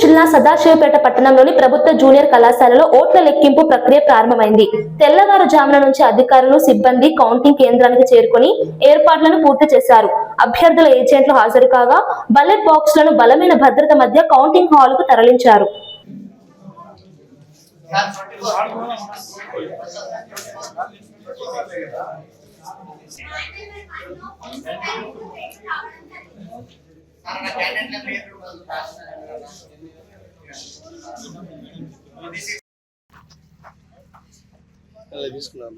జిల్లా సదాశివపేట పట్టణంలోని ప్రభుత్వ జూనియర్ కళాశాలలో ఓట్ల లెక్కింపు ప్రక్రియ ప్రారంభమైంది. తెల్లవారుజామున నుంచి అధికారులు సిబ్బంది కౌంటింగ్ కేంద్రానికి చేరుకొని ఏర్పాట్లను పూర్తి చేశారు. అభ్యర్థుల ఏజెంట్లు హాజరు కాగా బల్లెట్ బాక్స్లను బలమైన భద్రత మధ్య కౌంటింగ్ హాల్కు తరలించారు. అలా తీసుకున్నాం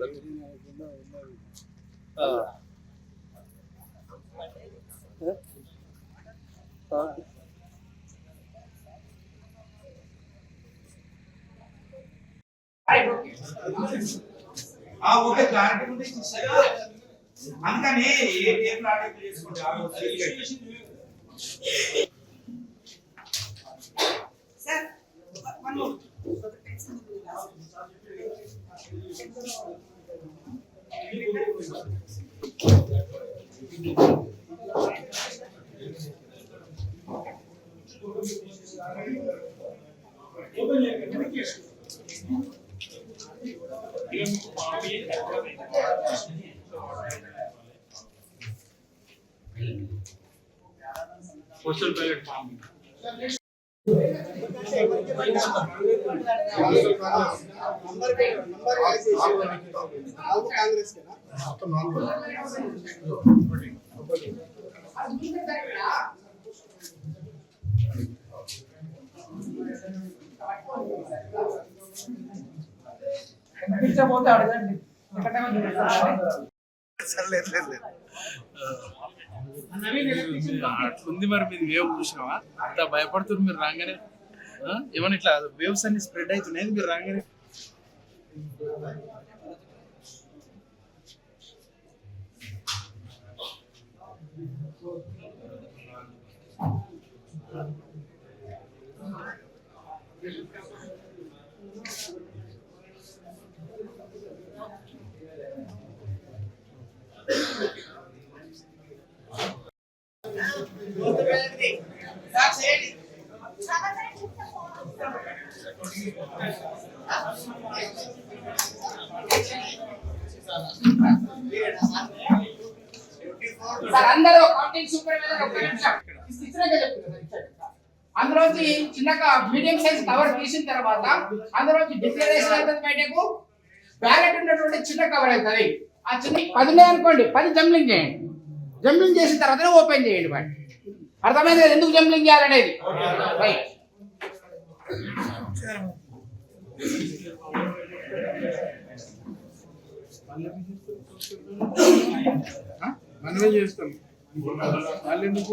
ఓకే క్లారిటీ ఉంటే అందుకని ఏ ఏ ప్లాట్ చేసుకోండి ఆ sir one more postal ballot form. కనిపించకపోతే అడగండి. ఎక్కడ అట్లుంది మరి మీది వేవ్ చూసినావా? అంత భయపడుతుంది మీరు రాగానే? ఏమన్నా ఇట్లా వేవ్స్ అన్ని స్ప్రెడ్ అవుతున్నాయి మీరు రాగానే? సార్ అందరూ కౌంటింగ్ సూపర్వైజర్ అందులోంచి చిన్నగా మీడియం సైజ్ కవర్ తీసిన తర్వాత అందులోంచి డిక్లరేషన్ అవుతుంది బయటకు? బ్యాలెట్ ఉన్నటువంటి చిన్న కవర్ అవుతుంది ఆ చిన్న పది అనుకోండి పది జంబ్లింగ్ చేయండి. జంబ్లింగ్ చేసిన తర్వాత ఓపెన్ చేయండి వాటి అర్థమైంది ఎందుకు జంప్లింగ్ చేయాలనేది? రైట్ మనమే చేస్తాం. వాళ్ళు ఎందుకు